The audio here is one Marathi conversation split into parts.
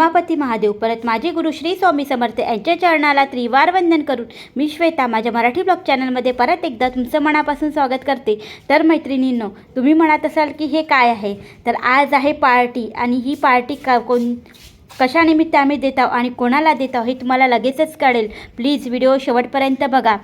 उमापती महादेव. परत माझे गुरु श्री स्वामी समर्थ यांच्या चरणाला त्रिवार वंदन करून मी श्वेता माझ्या मराठी ब्लॉग चॅनलमध्ये परत एकदा तुमचं मनापासून स्वागत करते. तर मैत्रिणींनो तुम्ही म्हणत असाल की हे काय आहे? तर आज आहे पार्टी आणि ही पार्टी का कोण कशानिमित्त आम्ही देत आहोत आणि कोणाला देत आहोत हे तुम्हाला लगेचच कळेल. प्लीज व्हिडिओ शेवटपर्यंत बघा.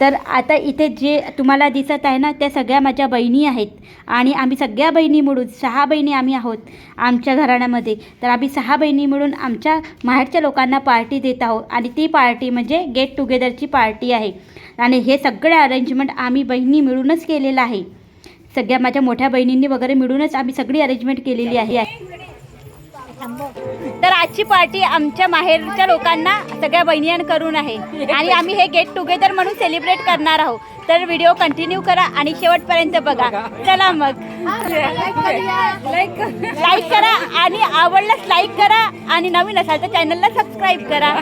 तर आता इथे जे तुम्हाला दिसत आहे ना त्या सगळ्या माझ्या बहिणी आहेत. आणि आम्ही सगळ्या बहिणी मिळून सहा बहिणी आम्ही आहोत आमच्या घराण्यामध्ये. तर आम्ही सहा बहिणी मिळून आमच्या माहेरच्या लोकांना पार्टी देत आहोत. आणि ती पार्टी म्हणजे गेट टुगेदरची पार्टी आहे. आणि हे सगळे अरेंजमेंट आम्ही बहिणी मिळूनच केलेलं आहे. सगळ्या माझ्या मोठ्या बहिणींनी वगैरे मिळूनच आम्ही सगळी अरेंजमेंट केलेली आहे. तर आजची पार्टी आमच्या माहेरच्या लोकांना सगळ्या बहिणीन करून आहे. आणि आम्ही हे गेट टुगेदर म्हणून सेलिब्रेट करणार आहोत. तर व्हिडिओ कंटिन्यू करा आणि शेवटपर्यंत बघा. चला मग. लाईक करा आणि आवडल्यास लाईक करा आणि नवीन असाल तर चॅनलला सबस्क्राईब करा.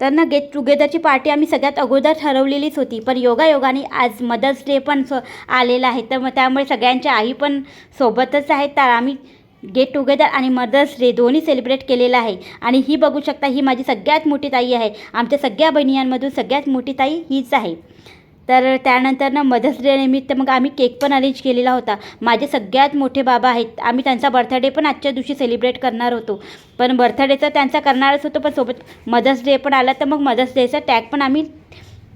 तर ना गेट टुगेदरची पार्टी आम्ही सगळ्यात अगोदर ठरवलेलीच होती. पण योगायोगाने आज मदर्स डे पण सो आलेला आहे. तर मग त्यामुळे सगळ्यांच्या आई पण सोबतच आहेत. तर आम्ही गेट टुगेदर आणि मदर्स डे दोन्ही सेलिब्रेट केलेला आहे. आणि ही बघू शकता ही माझी सगळ्यात मोठी ताई आहे. आमच्या सगळ्या बहिणींमधून सगळ्यात मोठी ताई हीच आहे. तर त्यानंतर ना मदर्स डे निमित्त मग आम्ही केक पण अरेंज केलेला होता. माझे सगळ्यात मोठे बाबा आहेत. आम्ही त्यांचा बर्थडे पण आजच्या दिवशी सेलिब्रेट करणार होतो. पण बर्थडेचं त्यांचा करणारच होतो पण सोबत मदर्स डे पण आला तर मग मदर्स डेचा टॅग पण आम्ही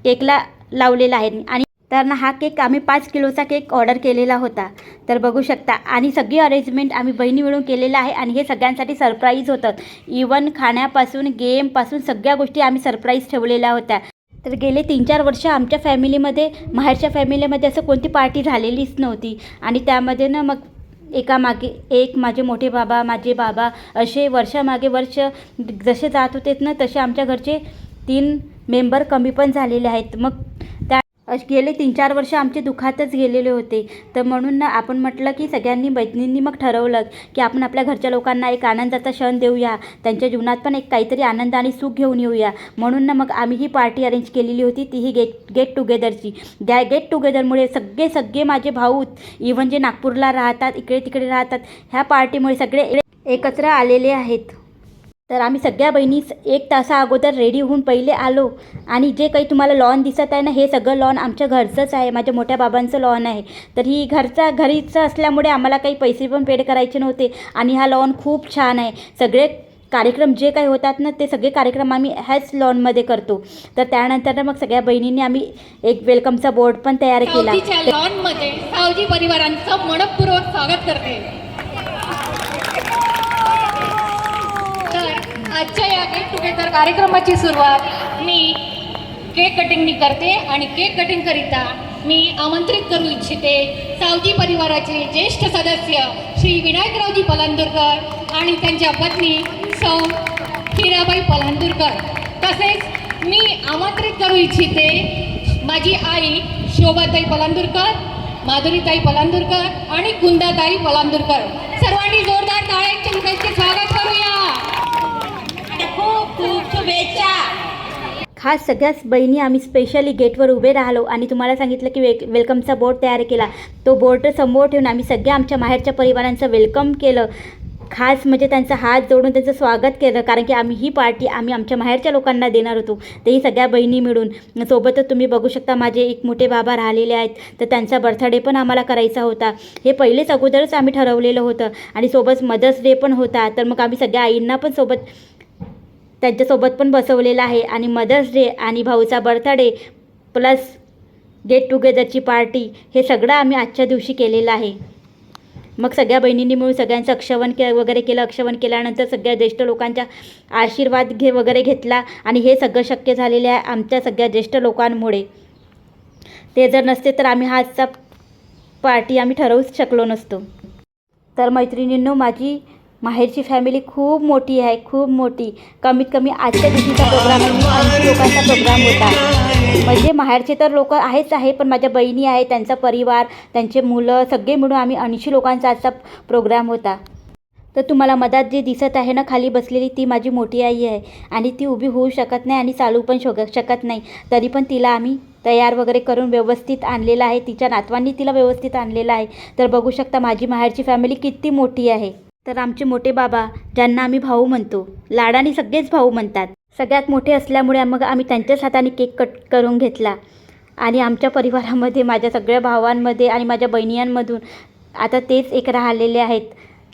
केकला लावलेला आहे. आणि तर ना हा केक आम्ही पाच किलोचा केक ऑर्डर केलेला होता. तर बघू शकता आणि सगळी अरेंजमेंट आम्ही बहिणी मिळून केलेलं आहे आणि हे सगळ्यांसाठी सरप्राईज होतं. इवन खाण्यापासून गेमपासून सगळ्या गोष्टी आम्ही सरप्राईज ठेवलेल्या होत्या. तर गेले तीन चार वर्ष आमच्या फॅमिलीमध्ये माहेरच्या फॅमिलीमध्ये असं कोणती पार्टी झालेलीच नव्हती. आणि त्यामध्ये ना मग एका मागे एक माझे मोठे बाबा माझे बाबा असे वर्षामागे वर्ष जसे जात होते ना तसे आमच्या घरचे तीन मेंबर कमी पण झालेले आहेत. मग त्या गेले तीन चार वर्ष आमचे दुखातच गेलेले होते. तर म्हणून ना आपण म्हटलं की सगळ्यांनी मैत्रिणींनी मग ठरवलं की आपण आपल्या घरच्या लोकांना एक आनंदाचा क्षण देऊया. त्यांच्या जीवनात पण एक काहीतरी आनंद आणि सुख घेऊन येऊया. म्हणून ना मग आम्ही ही पार्टी अरेंज केलेली होती ती ही गेट गेट टुगेदरची. त्या गेट टुगेदरमुळे सगळे सगळे माझे भाऊ इवन जे नागपूरला राहतात इकडे तिकडे राहतात ह्या पार्टीमुळे सगळे एकत्र आलेले आहेत. तर आम्ही सगळ्या बहिणी एक तासा अगोदर रेडी होऊन पहिले आलो. आणि जे काही तुम्हाला लॉन दिसत आहे ना हे सगळं लॉन आमच्या घरचंच आहे. माझ्या मोठ्या बाबांचं लॉन आहे. तर ही घरचा घरीचं असल्यामुळे आम्हाला काही पैसे पण पेड करायचे नव्हते. आणि हा लॉन खूप छान आहे. सगळे कार्यक्रम जे काही होतात ना ते सगळे कार्यक्रम आम्ही ह्याच लॉनमध्ये करतो. तर त्यानंतर मग सगळ्या बहिणींनी आम्ही एक वेलकमचा बोर्ड पण तयार केला. लॉनमध्ये सावजी परिवारांचं मनपूर्वक स्वागत करते तर आजच्या या गेट टुगेदर कार्यक्रमाची सुरुवात मी केक कटिंगनी करते आणि केक कटिंगकरिता मी आमंत्रित करू इच्छिते सावजी परिवाराचे ज्येष्ठ सदस्य श्री विनायकरावजी पलांदूरकर आणि त्यांच्या पत्नी सौ हिराबाई पलांदूरकर. तसेच मी आमंत्रित करू इच्छिते माझी आई शोभाताई पलांदूरकर माधुरीताई पलांदूरकर आणि कुंदाताई पलांदूरकर. सर्वांनी जोरदार टाळ्यांच्या त्यांचे स्वागत करूया. खास सगळ्याच बहिणी आम्ही स्पेशली गेटवर उभे राहिलो आणि तुम्हाला सांगितलं की वेक वेलकमचा बोर्ड तयार केला. तो बोर्ड समोर ठेवून आम्ही सगळ्या आमच्या माहेरच्या परिवारांचं वेलकम केलं. खास म्हणजे त्यांचा हात जोडून त्यांचं स्वागत केलं कारण की आम्ही ही पार्टी आम्ही आमच्या माहेरच्या लोकांना देणार होतो. तेही सगळ्या बहिणी मिळून. सोबतच तुम्ही बघू शकता माझे एक मोठे बाबा राहिलेले आहेत. तर त्यांचा बर्थडे पण आम्हाला करायचा होता. हे पहिलेच अगोदरच आम्ही ठरवलेलं होतं. आणि सोबत मदर्स डे पण होता. तर मग आम्ही सगळ्या आईंना पण सोबत त्यांच्यासोबत पण बसवलेला आहे. आणि मदर्स डे आणि भाऊचा बर्थडे प्लस गेट टुगेदरची पार्टी हे सगळं आम्ही आजच्या दिवशी केलेलं आहे. मग सगळ्या बहिणींनी मिळून सगळ्यांचं अक्षवण के वगैरे केलं. अक्षवण केल्यानंतर सगळ्या ज्येष्ठ लोकांचा आशीर्वाद घे वगैरे घेतला. आणि हे सगळं शक्य झालेलं आहे आमच्या सगळ्या ज्येष्ठ लोकांमुळे. ते जर नसते तर आम्ही हाचा आजचा पार्टी आम्ही ठरवूच शकलो नसतो. तर मैत्रिणींनो माझी माहेरची फॅमिली खूप मोठी आहे खूप मोठी. कमीत कमी आजच्या दिवशीचा प्रोग्राम ऐंशी लोकांचा प्रोग्राम होता. म्हणजे माहेरचे तर लोक आहेच आहे पण माझ्या बहिणी आहे त्यांचा परिवार त्यांचे मुलं सगळे मिळून आम्ही ऐंशी लोकांचा आजचा प्रोग्राम होता. तर तुम्हाला मधात जे दिसत आहे ना खाली बसलेली ती माझी मोठी आई आहे. आणि ती उभी होऊ शकत नाही आणि चालू पण शक शकत नाही. तरी पण तिला आम्ही तयार वगैरे करून व्यवस्थित आणलेलं आहे. तिच्या नातवांनी तिला व्यवस्थित आणलेलं आहे. तर बघू शकता माझी माहेरची फॅमिली किती मोठी आहे. तर आमचे मोठे बाबा ज्यांना आम्ही भाऊ म्हणतो लाडाने सगळेच भाऊ म्हणतात. सगळ्यात मोठे असल्यामुळे मग आम्ही त्यांच्याच हाताने केक कट करून घेतला. आणि आमच्या परिवारामध्ये माझ्या सगळ्या भावांमध्ये आणि माझ्या बहिणींमधून आता तेच एक राहिलेले आहेत.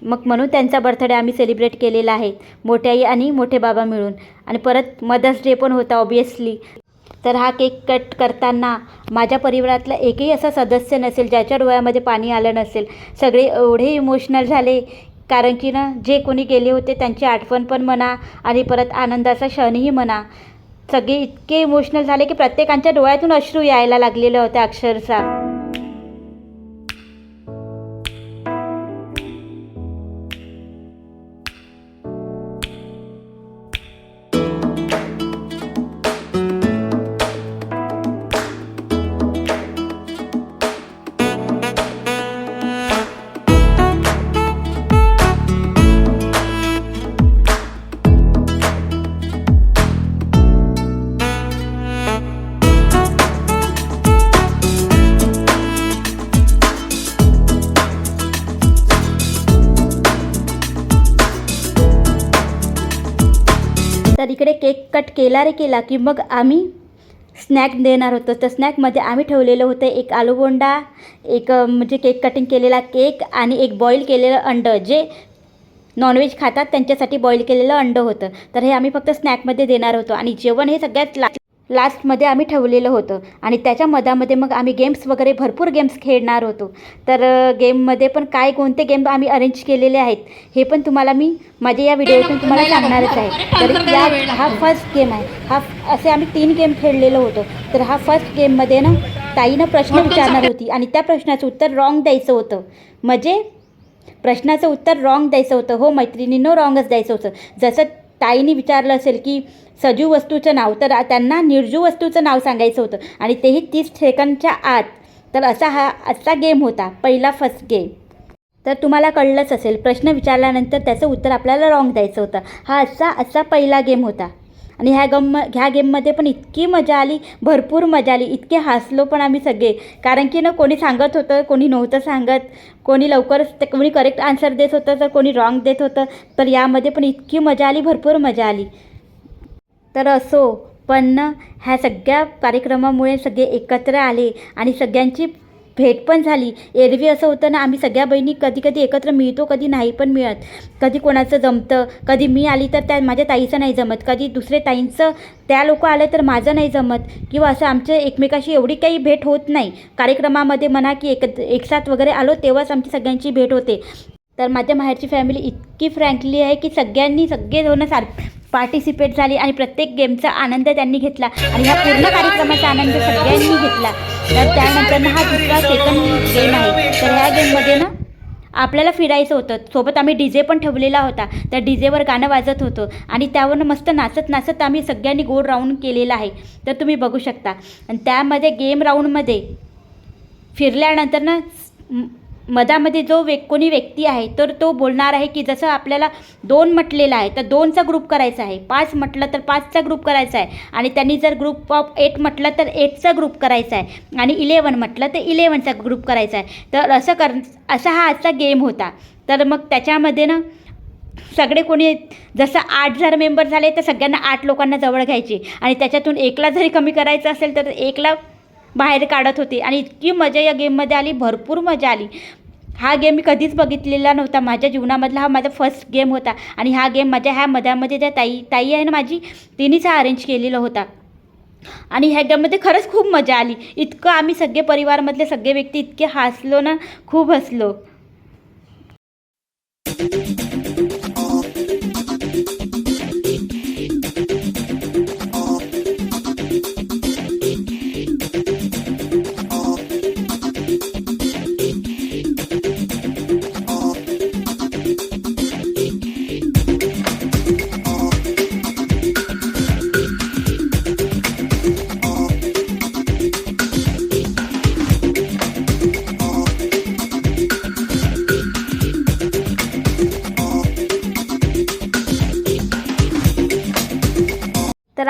मग म्हणून त्यांचा बर्थडे आम्ही सेलिब्रेट केलेला आहे मोठ्याई आई आणि मोठे बाबा मिळून. आणि परत मदर्स डे पण होता ऑबियसली तर हा केक कट करताना माझ्या परिवारातला एकही असा सदस्य नसेल ज्याच्या डोळ्यामध्ये पाणी आलं नसेल. सगळे एवढे इमोशनल झाले कारण की ना जे कोणी गेले होते त्यांची आठवण पण म्हणा आणि परत आनंदाचा क्षणही म्हणा. सगळे इतके इमोशनल झाले की प्रत्येकांच्या डोळ्यातून अश्रू यायला लागलेले होते अक्षरशः. तर इकडे केक कट केला रे केला की मग आम्ही स्नॅक देणार होतो. तर स्नॅकमध्ये आम्ही ठेवलेलं होतं एक आलूबोंडा एक म्हणजे केक कटिंग केलेला केक आणि एक बॉईल केलेलं अंडं. जे नॉनव्हेज खातात त्यांच्यासाठी बॉईल केलेलं अंडं होतं. तर हे आम्ही फक्त स्नॅकमध्ये देणार होतो. आणि जेवण हे सगळ्यात ला लास्टमध्ये आम्ही ठेवलेलं होतं. आणि त्याच्या मधामध्ये मग आम्ही गेम्स वगैरे भरपूर गेम्स खेळणार होतो. तर गेममध्ये पण काय कोणते गेम आम्ही अरेंज केलेले आहेत हे पण तुम्हाला मी माझ्या या व्हिडिओतून तुम्हाला सांगणारच आहे. तर या हा फर्स्ट गेम आहे. हा असे आम्ही तीन गेम खेळलेलो होतो. तर हा फर्स्ट गेममध्ये ना ताईनं प्रश्न विचारणार होती. आणि त्या प्रश्नाचं उत्तर रॉंग द्यायचं होतं. म्हणजे प्रश्नाचं उत्तर रॉंग द्यायचं होतं. हो मैत्रिणीनं रॉंगच द्यायचं होतं. जसं ताईने विचारलं असेल की सजीव वस्तूचं नाव तर त्यांना निर्जीव वस्तूचं नाव सांगायचं होतं आणि तेही तीस सेकंडच्या आत. तर असा हा असा गेम होता पहिला फर्स्ट गेम तर तुम्हाला कळलंच असेल प्रश्न विचारल्यानंतर त्याचं उत्तर आपल्याला रॉंग द्यायचं होतं. हा असा असा पहिला गेम होता. आणि ह्या गम ह्या गेममध्ये पण इतकी मजा आली भरपूर मजा आली इतके हसलो पण आम्ही सगळे. कारण की ना कोणी सांगत होतं कोणी नव्हतं सांगत. कोणी लवकरच ते कोणी करेक्ट आन्सर देत होतं तर कोणी रॉंग देत होतं. तर यामध्ये पण इतकी मजा आली भरपूर मजा आली. तर असो पण ह्या सगळ्या कार्यक्रमामुळे सगळे एकत्र आले आणि सगळ्यांची भेट पण झाली. एरवी असं होतं ना आम्ही सगळ्या बहिणी कधी कधी एकत्र मिळतो कधी नाही पण मिळत. कधी कोणाचं जमतं कधी मी आली तर त्या माझ्या ताईचं नाही जमत. कधी दुसरे ताईंचं त्या लोक आले तर माझं नाही जमत. किंवा असं आमच्या एकमेकाशी एवढी काही भेट होत नाही. कार्यक्रमामध्ये म्हणा की एक एकसाथ वगैरे आलो तेव्हाच आमची सगळ्यांची भेट होते. तर माझ्या माहेरची फॅमिली इतकी फ्रँकली आहे की सगळ्यांनी सगळेजण सार पार्टिसिपेट झाली आणि प्रत्येक गेमचा आनंद त्यांनी घेतला. आणि ह्या पूर्ण कार्यक्रमाचा आनंद सगळ्यांनी घेतला. तर त्यानंतर ना हा दुसरा सेकंड गेम आहे. तर ह्या गेममध्ये ना आपल्याला फिरायचं होतं. सोबत आम्ही डी जे पण ठेवलेला होता. त्या डी जेवर गाणं वाजत होतं. आणि त्यावरनं मस्त नाचत नाचत आम्ही सगळ्यांनी गोड राऊंड केलेला आहे. तर तुम्ही बघू शकता. आणि त्यामध्ये गेम राऊंडमध्ये फिरल्यानंतर ना मधामध्ये जो व्यक कोणी व्यक्ती आहे तर तो बोलणार आहे की जसं आपल्याला दोन म्हटलेलं आहे तर दोनचा ग्रुप करायचा आहे. पाच म्हटलं तर पाचचा ग्रुप करायचा आहे. आणि त्यांनी जर ग्रुप ऑफ एट म्हटलं तर एटचा ग्रुप करायचा आहे. आणि इलेवन म्हटलं तर इलेवनचा ग्रुप करायचा आहे. तर असं कर असा हा आजचा गेम होता. तर मग त्याच्यामध्ये ना सगळे कोणी जसं आठ जर मेंबर झाले तर सगळ्यांना आठ लोकांना जवळ घ्यायचे. आणि त्याच्यातून एकला जरी कमी करायचं असेल तर एकला बाहेर काढत होते. आणि इतकी मजा या गेममध्ये आली भरपूर मजा आली. हा गेम मी कधीच बघितलेला नव्हता. माझ्या जीवनामधला हा माझा फर्स्ट गेम होता. आणि हा गेम माझ्या ह्या मध्यामध्ये ज्या ताई ताई आहे ना माझी तिनेच हा अरेंज केलेला होता. आणि ह्या गेममध्ये खरंच खूप मजा आली. इतकं आम्ही सगळे परिवारमधले सगळे व्यक्ती इतके हसलो ना खूप हसलो.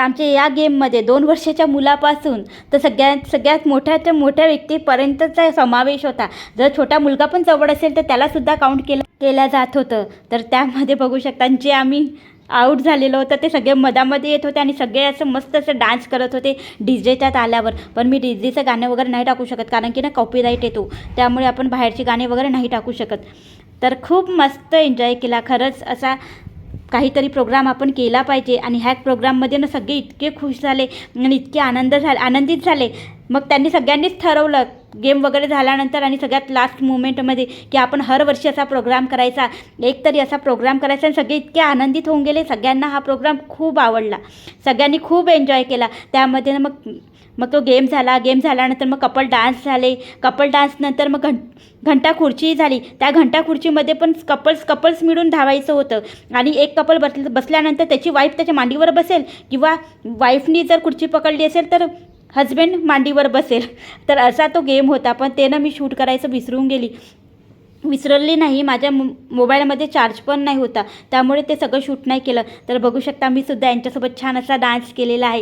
आमच्या या गेममध्ये दोन वर्षाच्या मुलापासून तर सगळ्यात सगळ्यात मोठ्याच्या मोठ्या व्यक्तीपर्यंतचा समावेश होता. जर छोटा मुलगा पण जवळ असेल तर त्यालासुद्धा काउंट केलं केलं जात होतं. तर त्यामध्ये बघू शकता जे आम्ही आऊट झालेलो होतं ते सगळे मधामध्ये येत होते आणि सगळे असं मस्त असं डान्स करत होते डी जेच्या ताल्यावर पण मी डी जेचं गाणं वगैरे नाही टाकू शकत कारण की ना कॉपीराईट येतो. त्यामुळे आपण बाहेरची गाणे वगैरे नाही टाकू शकत. तर खूप मस्त एन्जॉय केला. खरंच असा काहीतरी प्रोग्राम आपण केला पाहिजे. आणि ह्या प्रोग्राममध्ये ना सगळे इतके खुश झाले आणि इतके आनंद झाले आनंदित झाले. मग त्यांनी सगळ्यांनीच ठरवलं गेम वगैरे झाल्यानंतर आणि सगळ्यात लास्ट मुमेंटमध्ये की आपण हर वर्षी असा प्रोग्राम करायचा एक तरी असा प्रोग्राम करायचा आणि सगळे इतके आनंदित होऊन गेले. सगळ्यांना हा प्रोग्राम खूप आवडला. सगळ्यांनी खूप एन्जॉय केला. त्यामध्ये मग मग तो गेम झाला गेम झाल्यानंतर मग कपल डान्स झाले. कपल डान्सनंतर मग घं घंटा खुर्ची झाली. त्या घंटा खुर्चीमध्ये पण कपल्स कपल्स मिळून धावायचं होतं. आणि एक कपल बस बसल्यानंतर त्याची वाईफ त्याच्या मांडीवर बसेल किंवा वाईफनी जर खुर्ची पकडली असेल तर हजबंड मांडीवर बसेल. तर असा तो गेम होता. पण ते ना मी शूट करायचं विसरून गेली. विसरली नाही. माझ्या मो मोबाईलमध्ये चार्ज पण नाही होता. त्यामुळे ते सगळं शूट नाही केलं. तर बघू शकता मी सुद्धा यांच्यासोबत छान असा डान्स केलेला आहे.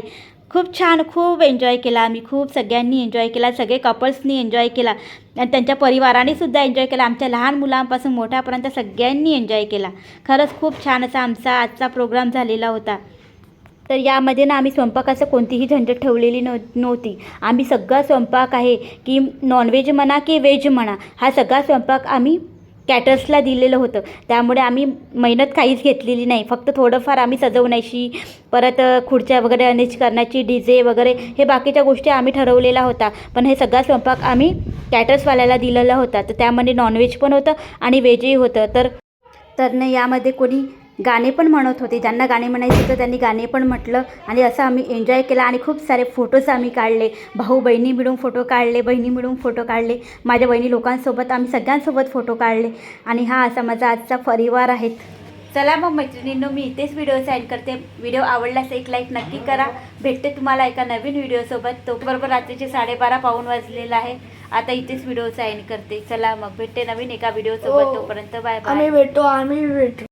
खूप छान खूप एन्जॉय केला आम्ही खूप सगळ्यांनी एन्जॉय केला सगळे कपल्सनी एन्जॉय केला. आणि त्यांच्या परिवाराने सुद्धा एन्जॉय केला. आमच्या लहान मुलांपासून मोठ्यापर्यंत सगळ्यांनी एन्जॉय केला. खरंच खूप छान असा आमचा आजचा प्रोग्राम झालेला होता. तर यामध्ये ना आम्ही स्वयंपाकाचं कोणतीही झंझट ठेवलेली नव्ह नव्हती. आम्ही सगळा स्वयंपाक आहे की नॉनव्हेज म्हणा की व्हेज म्हणा हा सगळा स्वयंपाक आम्ही कॅटर्सला दिलेलं होतं. त्यामुळे आम्ही मेहनत काहीच घेतलेली नाही. फक्त थोडंफार आम्ही सजवण्याची परत खुर्च्या वगैरे अरेंज करण्याची डी जे वगैरे हे बाकीच्या गोष्टी आम्ही ठरवलेला होता. पण हे सगळा स्वयंपाक आम्ही कॅटर्सवाल्याला दिलेला होता. तर त्यामध्ये नॉनव्हेज पण होतं आणि व्हेजही होतं. तर तर यामध्ये कोणी गाणे पण म्हणत होते. ज्यांना गाणे म्हणायचे होतं त्यांनी गाणे पण म्हटलं आणि असं आम्ही एन्जॉय केला आणि खूप सारे फोटोज आम्ही काढले. भाऊ बहिणी मिळून फोटो काढले बहिणी मिळून फोटो काढले. माझ्या बहिणी लोकांसोबत आम्ही सगळ्यांसोबत फोटो काढले. आणि हा असा माझा आजचा परिवार आहेत चला मग मैत्रिणींनो मी इथेच व्हिडिओ सेंड करते. व्हिडिओ आवडल्यास एक लाईक नक्की करा. भेटते तुम्हाला एका नवीन व्हिडिओसोबत तो बरोबर रात्रीचे साडेबारा पाऊन वाजलेला आहे. आता इथेच व्हिडिओ सेंड करते. चला मग भेटते नवीन एका व्हिडिओसोबत तोपर्यंत बाय बाय आम्ही भेटतो आम्ही भेटतो